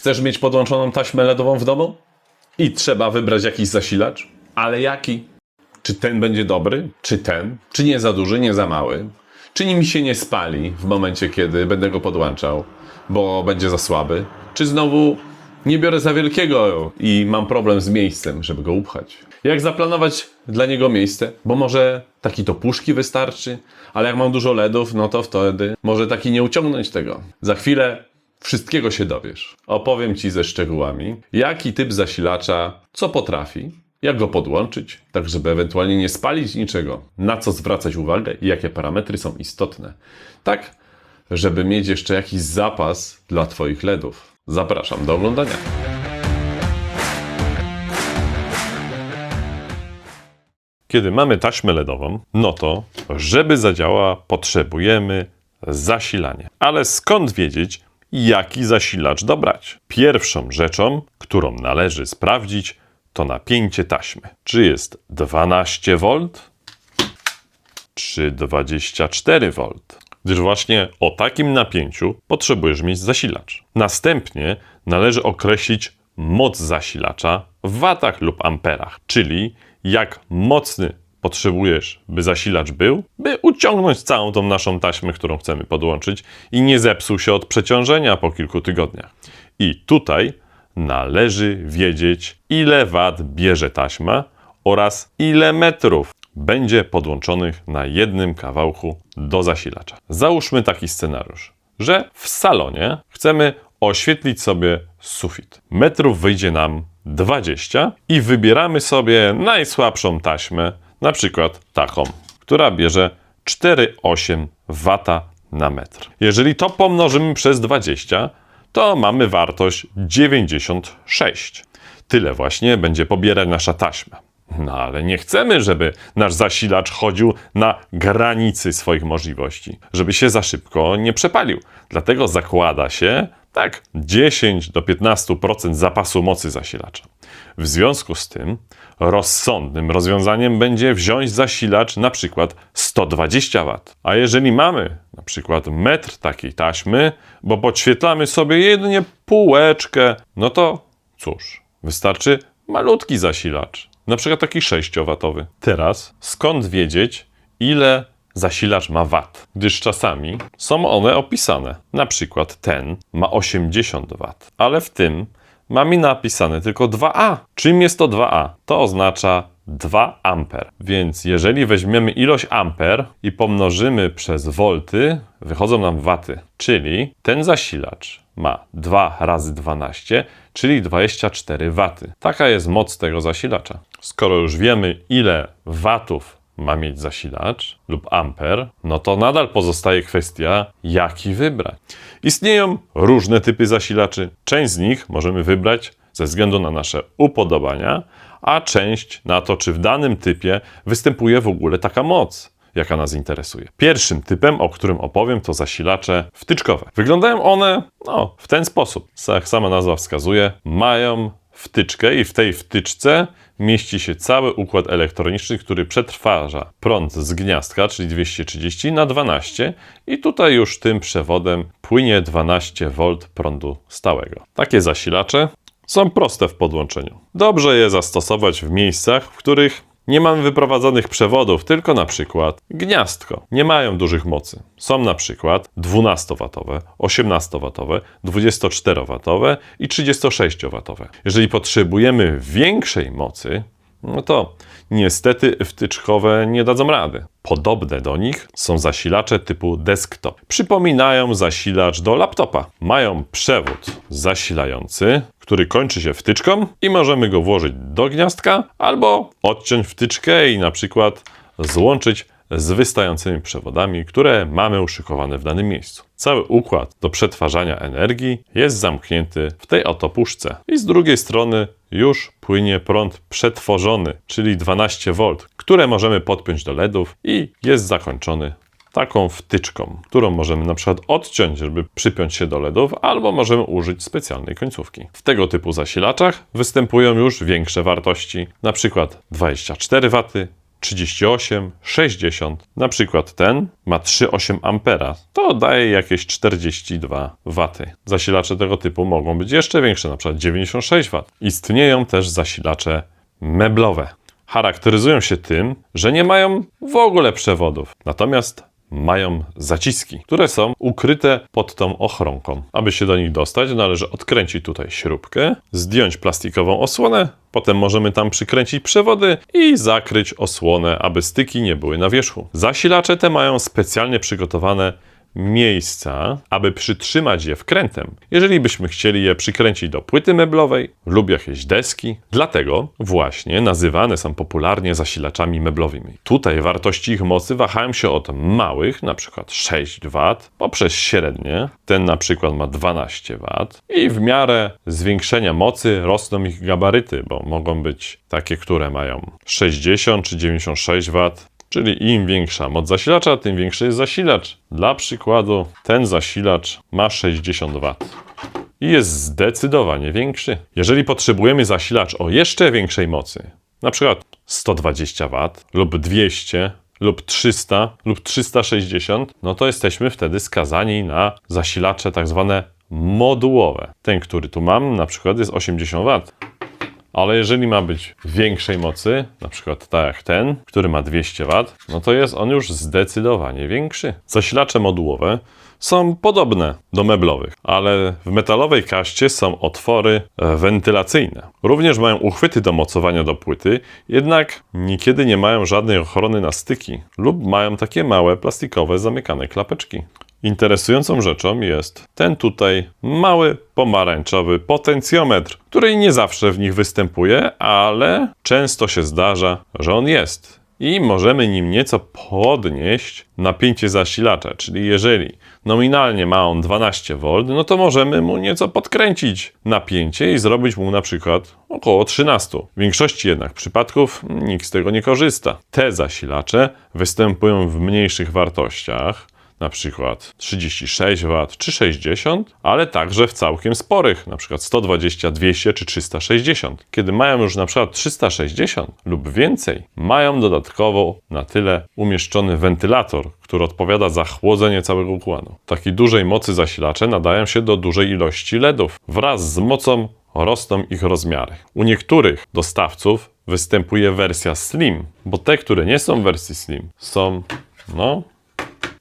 Chcesz mieć podłączoną taśmę LEDową w domu? I trzeba wybrać jakiś zasilacz? Ale jaki? Czy ten będzie dobry? Czy ten? Czy nie za duży, nie za mały? Czy mi się nie spali w momencie, kiedy będę go podłączał, bo będzie za słaby? Czy znowu nie biorę za wielkiego i mam problem z miejscem, żeby go upchać? Jak zaplanować dla niego miejsce? Bo może taki to puszki wystarczy, ale jak mam dużo LEDów, no to wtedy może taki nie uciągnąć tego. Za chwilę wszystkiego się dowiesz. Opowiem Ci ze szczegółami, jaki typ zasilacza, co potrafi, jak go podłączyć, tak żeby ewentualnie nie spalić niczego, na co zwracać uwagę i jakie parametry są istotne. Tak, żeby mieć jeszcze jakiś zapas dla Twoich LEDów. Zapraszam do oglądania. Kiedy mamy taśmę LEDową, no to, żeby zadziałała, potrzebujemy zasilania. Ale skąd wiedzieć, jaki zasilacz dobrać? Pierwszą rzeczą, którą należy sprawdzić, to napięcie taśmy. Czy jest 12 V, czy 24 V? Gdyż właśnie o takim napięciu potrzebujesz mieć zasilacz. Następnie należy określić moc zasilacza w watach lub amperach, czyli jak mocny potrzebujesz, by zasilacz był, by uciągnąć całą tą naszą taśmę, którą chcemy podłączyć i nie zepsuł się od przeciążenia po kilku tygodniach. I tutaj należy wiedzieć, ile wat bierze taśma oraz ile metrów będzie podłączonych na jednym kawałku do zasilacza. Załóżmy taki scenariusz, że w salonie chcemy oświetlić sobie sufit. Metrów wyjdzie nam 20 i wybieramy sobie najsłabszą taśmę, na przykład taką, która bierze 4,8 W na metr. Jeżeli to pomnożymy przez 20, to mamy wartość 96. Tyle właśnie będzie pobierać nasza taśma. No ale nie chcemy, żeby nasz zasilacz chodził na granicy swoich możliwości, żeby się za szybko nie przepalił. Dlatego zakłada się tak 10 do 15% zapasu mocy zasilacza. W związku z tym rozsądnym rozwiązaniem będzie wziąć zasilacz na przykład 120 W. A jeżeli mamy na przykład metr takiej taśmy, bo podświetlamy sobie jedynie półeczkę, no to cóż, wystarczy malutki zasilacz, na przykład taki 6W. Teraz skąd wiedzieć, ile zasilacz ma wat? Gdyż czasami są one opisane. Na przykład ten ma 80 W, ale w tym ma mi napisane tylko 2A. Czym jest to 2A? To oznacza 2 amper. Więc jeżeli weźmiemy ilość amper i pomnożymy przez volty, wychodzą nam waty. Czyli ten zasilacz ma 2 razy 12, czyli 24 waty. Taka jest moc tego zasilacza. Skoro już wiemy, ile watów ma mieć zasilacz lub amper, no to nadal pozostaje kwestia, jaki wybrać. Istnieją różne typy zasilaczy. Część z nich możemy wybrać ze względu na nasze upodobania, a część na to, czy w danym typie występuje w ogóle taka moc jaka nas interesuje. Pierwszym typem, o którym opowiem, to zasilacze wtyczkowe. Wyglądają one no, w ten sposób. Jak sama nazwa wskazuje, mają wtyczkę i w tej wtyczce mieści się cały układ elektroniczny, który przetwarza prąd z gniazdka, czyli 230 na 12 i tutaj już tym przewodem płynie 12 V prądu stałego. Takie zasilacze są proste w podłączeniu. Dobrze je zastosować w miejscach, w których nie mamy wyprowadzonych przewodów, tylko na przykład gniazdko. Nie mają dużych mocy. Są na przykład 12W, 18W, 24W i 36W. Jeżeli potrzebujemy większej mocy, no to niestety wtyczkowe nie dadzą rady. Podobne do nich są zasilacze typu desktop. Przypominają zasilacz do laptopa. Mają przewód zasilający, który kończy się wtyczką i możemy go włożyć do gniazdka albo odciąć wtyczkę i na przykład złączyć z wystającymi przewodami, które mamy uszykowane w danym miejscu. Cały układ do przetwarzania energii jest zamknięty w tej oto puszce. I z drugiej strony już płynie prąd przetworzony, czyli 12V, które możemy podpiąć do LEDów i jest zakończony taką wtyczką, którą możemy na przykład odciąć, żeby przypiąć się do LEDów, albo możemy użyć specjalnej końcówki. W tego typu zasilaczach występują już większe wartości, na przykład 24 W, 38, 60. Na przykład ten ma 3,8 ampera. To daje jakieś 42 W. Zasilacze tego typu mogą być jeszcze większe, na przykład 96 W. Istnieją też zasilacze meblowe. Charakteryzują się tym, że nie mają w ogóle przewodów. Natomiast mają zaciski, które są ukryte pod tą ochronką. Aby się do nich dostać, należy odkręcić tutaj śrubkę, zdjąć plastikową osłonę, potem możemy tam przykręcić przewody i zakryć osłonę, aby styki nie były na wierzchu. Zasilacze te mają specjalnie przygotowane miejsca, aby przytrzymać je wkrętem, jeżeli byśmy chcieli je przykręcić do płyty meblowej lub jakiejś deski. Dlatego właśnie nazywane są popularnie zasilaczami meblowymi. Tutaj wartości ich mocy wahają się od małych, na przykład 6 W, poprzez średnie, ten na przykład ma 12 W i w miarę zwiększenia mocy rosną ich gabaryty, bo mogą być takie, które mają 60 czy 96 W, Czyli im większa moc zasilacza, tym większy jest zasilacz. Dla przykładu, ten zasilacz ma 60 W i jest zdecydowanie większy. Jeżeli potrzebujemy zasilacz o jeszcze większej mocy, na przykład 120 W lub 200 lub 300 lub 360, no to jesteśmy wtedy skazani na zasilacze tak zwane modułowe. Ten, który tu mam, na przykład jest 80 W. Ale jeżeli ma być większej mocy, na przykład tak jak ten, który ma 200 W, no to jest on już zdecydowanie większy. Zasilacze modułowe są podobne do meblowych, ale w metalowej kaście są otwory e, wentylacyjne. Również mają uchwyty do mocowania do płyty, jednak niekiedy nie mają żadnej ochrony na styki lub mają takie małe plastikowe zamykane klapeczki. Interesującą rzeczą jest ten tutaj mały pomarańczowy potencjometr, który nie zawsze w nich występuje, ale często się zdarza, że on jest. I możemy nim nieco podnieść napięcie zasilacza, czyli jeżeli nominalnie ma on 12 V, no to możemy mu nieco podkręcić napięcie i zrobić mu na przykład około 13. W większości jednak przypadków nikt z tego nie korzysta. Te zasilacze występują w mniejszych wartościach, na przykład 36 W czy 60, ale także w całkiem sporych, na przykład 120, 200 czy 360. Kiedy mają już na przykład 360 lub więcej, mają dodatkowo na tyle umieszczony wentylator, który odpowiada za chłodzenie całego układu. Takiej dużej mocy zasilacze nadają się do dużej ilości LEDów. Wraz z mocą rosną ich rozmiary. U niektórych dostawców występuje wersja Slim, bo te, które nie są w wersji Slim, są no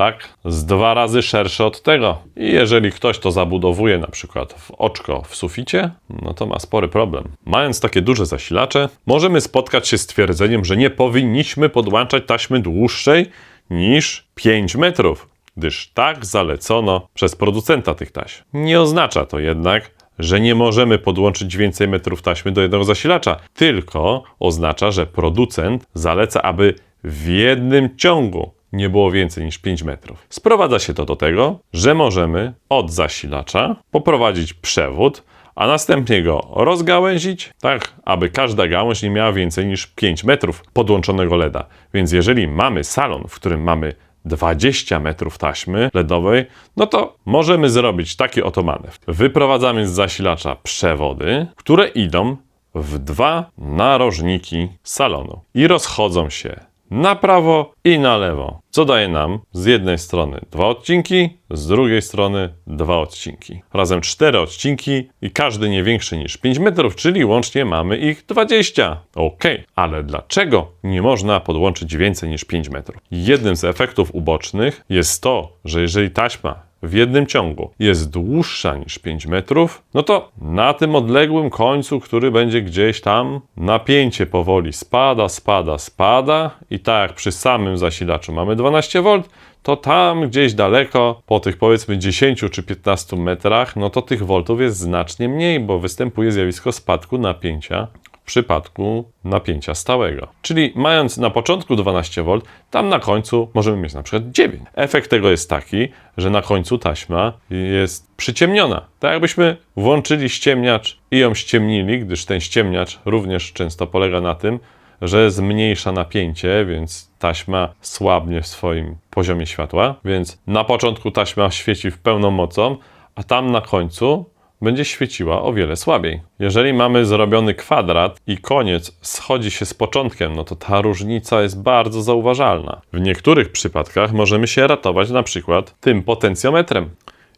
tak? Z dwa razy szersze od tego. I jeżeli ktoś to zabudowuje na przykład w oczko w suficie, no to ma spory problem. Mając takie duże zasilacze, możemy spotkać się z twierdzeniem, że nie powinniśmy podłączać taśmy dłuższej niż 5 metrów, gdyż tak zalecono przez producenta tych taśm. Nie oznacza to jednak, że nie możemy podłączyć więcej metrów taśmy do jednego zasilacza, tylko oznacza, że producent zaleca, aby w jednym ciągu nie było więcej niż 5 metrów. Sprowadza się to do tego, że możemy od zasilacza poprowadzić przewód, a następnie go rozgałęzić, tak aby każda gałąź nie miała więcej niż 5 metrów podłączonego LEDa. Więc jeżeli mamy salon, w którym mamy 20 metrów taśmy LEDowej, no to możemy zrobić taki oto manewr. Wyprowadzamy z zasilacza przewody, które idą w dwa narożniki salonu i rozchodzą się na prawo i na lewo, co daje nam z jednej strony dwa odcinki, z drugiej strony dwa odcinki. Razem cztery odcinki i każdy nie większy niż 5 metrów, czyli łącznie mamy ich 20. Ok, ale dlaczego nie można podłączyć więcej niż 5 metrów? Jednym z efektów ubocznych jest to, że jeżeli taśma w jednym ciągu jest dłuższa niż 5 metrów, no to na tym odległym końcu, który będzie gdzieś tam, napięcie powoli spada, spada, spada i tak jak przy samym zasilaczu mamy 12 V, to tam gdzieś daleko, po tych powiedzmy 10 czy 15 metrach, no to tych voltów jest znacznie mniej, bo występuje zjawisko spadku napięcia przypadku napięcia stałego. Czyli mając na początku 12 V, tam na końcu możemy mieć na przykład 9. Efekt tego jest taki, że na końcu taśma jest przyciemniona. Tak jakbyśmy włączyli ściemniacz i ją ściemnili, gdyż ten ściemniacz również często polega na tym, że zmniejsza napięcie, więc taśma słabnie w swoim poziomie światła. Więc na początku taśma świeci w pełną mocą, a tam na końcu będzie świeciła o wiele słabiej. Jeżeli mamy zrobiony kwadrat i koniec schodzi się z początkiem, no to ta różnica jest bardzo zauważalna. W niektórych przypadkach możemy się ratować na przykład tym potencjometrem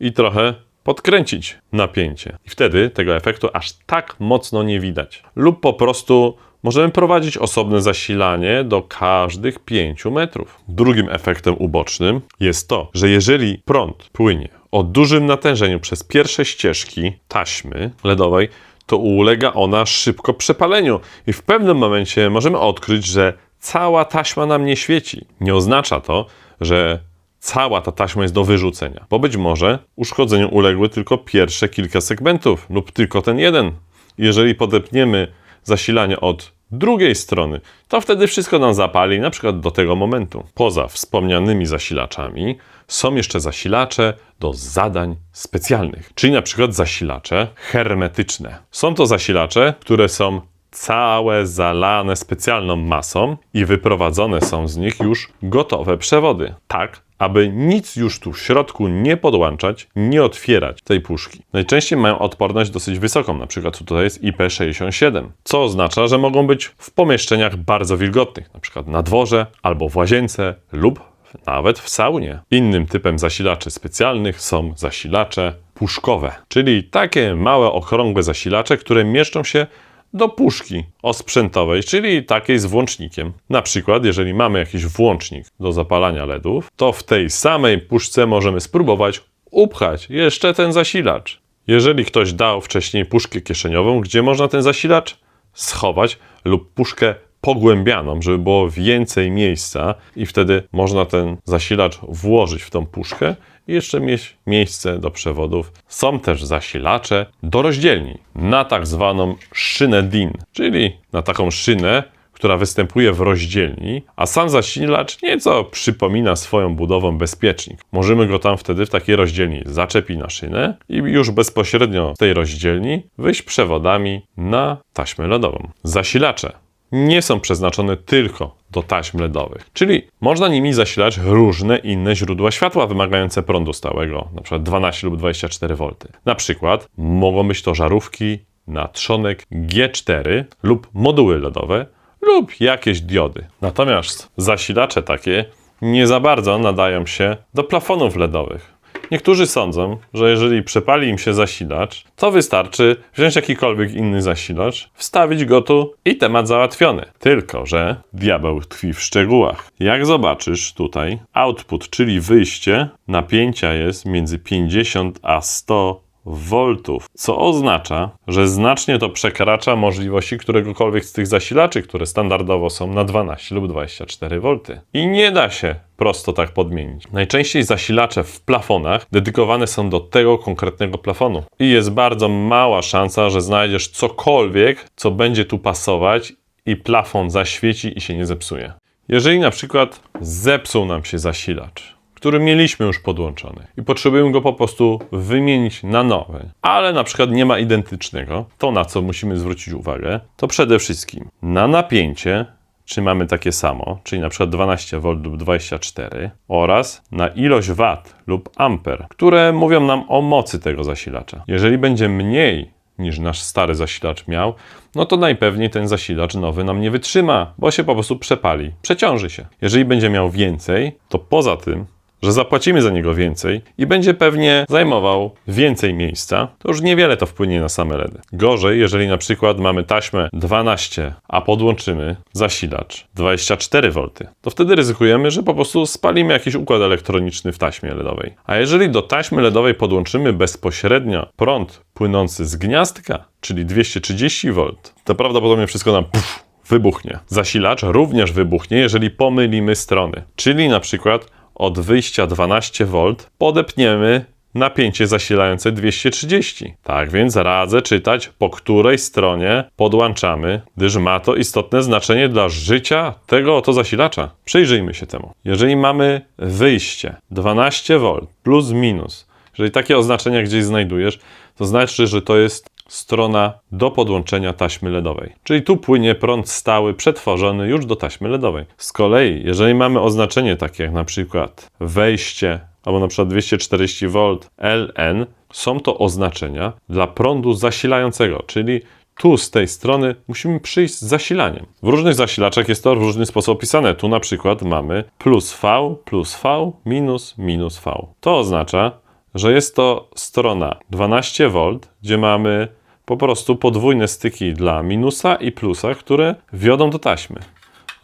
i trochę podkręcić napięcie. I wtedy tego efektu aż tak mocno nie widać. Lub po prostu możemy prowadzić osobne zasilanie do każdych 5 metrów. Drugim efektem ubocznym jest to, że jeżeli prąd płynie o dużym natężeniu przez pierwsze ścieżki taśmy LEDowej, to ulega ona szybko przepaleniu i w pewnym momencie możemy odkryć, że cała taśma nam nie świeci. Nie oznacza to, że cała ta taśma jest do wyrzucenia, bo być może uszkodzeniu uległy tylko pierwsze kilka segmentów lub tylko ten jeden. Jeżeli podepniemy zasilanie od drugiej strony, to wtedy wszystko nam zapali, na przykład do tego momentu. Poza wspomnianymi zasilaczami są jeszcze zasilacze do zadań specjalnych, czyli na przykład zasilacze hermetyczne. Są to zasilacze, które są całe zalane specjalną masą i wyprowadzone są z nich już gotowe przewody. Tak, aby nic już tu w środku nie podłączać, nie otwierać tej puszki. Najczęściej mają odporność dosyć wysoką, na przykład tutaj jest IP67, co oznacza, że mogą być w pomieszczeniach bardzo wilgotnych, na przykład na dworze albo w łazience lub nawet w saunie. Innym typem zasilaczy specjalnych są zasilacze puszkowe, czyli takie małe, okrągłe zasilacze, które mieszczą się do puszki osprzętowej, czyli takiej z włącznikiem. Na przykład, jeżeli mamy jakiś włącznik do zapalania LEDów, to w tej samej puszce możemy spróbować upchać jeszcze ten zasilacz. Jeżeli ktoś dał wcześniej puszkę kieszeniową, gdzie można ten zasilacz schować lub puszkę pogłębianą, żeby było więcej miejsca i wtedy można ten zasilacz włożyć w tą puszkę i jeszcze mieć miejsce do przewodów. Są też zasilacze do rozdzielni na tak zwaną szynę DIN, czyli na taką szynę, która występuje w rozdzielni, a sam zasilacz nieco przypomina swoją budową bezpiecznik. Możemy go tam wtedy w takiej rozdzielni zaczepić na szynę i już bezpośrednio z tej rozdzielni wyjść przewodami na taśmę LEDową. Zasilacze nie są przeznaczone tylko do taśm LEDowych, czyli można nimi zasilać różne inne źródła światła wymagające prądu stałego, np. 12 lub 24 V. Na przykład mogą być to żarówki na trzonek G4 lub moduły LEDowe lub jakieś diody. Natomiast zasilacze takie nie za bardzo nadają się do plafonów LEDowych. Niektórzy sądzą, że jeżeli przepali im się zasilacz, to wystarczy wziąć jakikolwiek inny zasilacz, wstawić go tu i temat załatwiony. Tylko, że diabeł tkwi w szczegółach. Jak zobaczysz tutaj, output, czyli wyjście, napięcia jest między 50 a 100 voltów, co oznacza, że znacznie to przekracza możliwości któregokolwiek z tych zasilaczy, które standardowo są na 12 lub 24 V. I nie da się prosto tak podmienić. Najczęściej zasilacze w plafonach dedykowane są do tego konkretnego plafonu. I jest bardzo mała szansa, że znajdziesz cokolwiek, co będzie tu pasować i plafon zaświeci i się nie zepsuje. Jeżeli na przykład zepsuł nam się zasilacz, który mieliśmy już podłączony i potrzebujemy go po prostu wymienić na nowy, ale na przykład nie ma identycznego, to na co musimy zwrócić uwagę, to przede wszystkim na napięcie, czy mamy takie samo, czyli na przykład 12V lub 24 oraz na ilość wat lub amper, które mówią nam o mocy tego zasilacza. Jeżeli będzie mniej niż nasz stary zasilacz miał, no to najpewniej ten zasilacz nowy nam nie wytrzyma, bo się po prostu przepali, przeciąży się. Jeżeli będzie miał więcej, to poza tym że zapłacimy za niego więcej i będzie pewnie zajmował więcej miejsca, to już niewiele to wpłynie na same LEDy. Gorzej, jeżeli na przykład mamy taśmę 12, a podłączymy zasilacz 24 V, to wtedy ryzykujemy, że po prostu spalimy jakiś układ elektroniczny w taśmie LEDowej. A jeżeli do taśmy LEDowej podłączymy bezpośrednio prąd płynący z gniazdka, czyli 230 V, to prawdopodobnie wszystko nam puf, wybuchnie. Zasilacz również wybuchnie, jeżeli pomylimy strony. Czyli na przykład od wyjścia 12V podepniemy napięcie zasilające 230. Tak więc radzę czytać, po której stronie podłączamy, gdyż ma to istotne znaczenie dla życia tego oto zasilacza. Przyjrzyjmy się temu. Jeżeli mamy wyjście 12V plus minus, jeżeli takie oznaczenia gdzieś znajdujesz, to znaczy, że to jest strona do podłączenia taśmy LEDowej. Czyli tu płynie prąd stały przetworzony już do taśmy LEDowej. Z kolei, jeżeli mamy oznaczenie takie jak na przykład wejście albo na przykład 240V LN, są to oznaczenia dla prądu zasilającego, czyli tu z tej strony musimy przyjść z zasilaniem. W różnych zasilaczach jest to w różny sposób opisane. Tu na przykład mamy plus V, plus V, minus, minus V. To oznacza, że jest to strona 12V, gdzie mamy po prostu podwójne styki dla minusa i plusa, które wiodą do taśmy.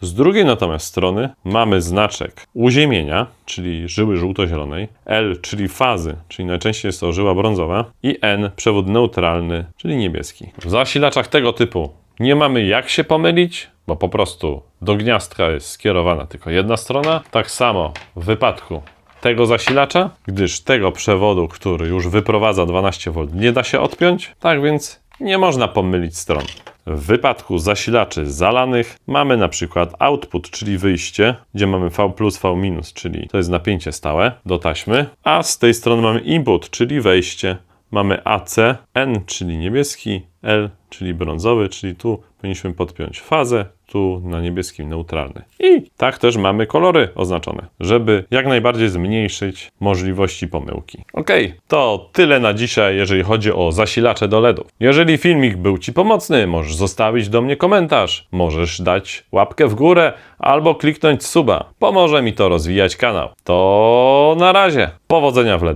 Z drugiej natomiast strony mamy znaczek uziemienia, czyli żyły żółto-zielonej, L, czyli fazy, czyli najczęściej jest to żyła brązowa i N, przewód neutralny, czyli niebieski. W zasilaczach tego typu nie mamy jak się pomylić, bo po prostu do gniazdka jest skierowana tylko jedna strona. Tak samo w wypadku tego zasilacza, gdyż tego przewodu, który już wyprowadza 12V, nie da się odpiąć, tak więc nie można pomylić stron. W wypadku zasilaczy zalanych mamy na przykład output, czyli wyjście, gdzie mamy V plus, V minus, czyli to jest napięcie stałe do taśmy, a z tej strony mamy input, czyli wejście. Mamy AC, N, czyli niebieski, L, czyli brązowy, czyli tu powinniśmy podpiąć fazę, tu na niebieskim neutralny. I tak też mamy kolory oznaczone, żeby jak najbardziej zmniejszyć możliwości pomyłki. Ok, to tyle na dzisiaj, jeżeli chodzi o zasilacze do LEDów. Jeżeli filmik był Ci pomocny, możesz zostawić do mnie komentarz, możesz dać łapkę w górę albo kliknąć suba. Pomoże mi to rozwijać kanał. To na razie. Powodzenia w LEDach.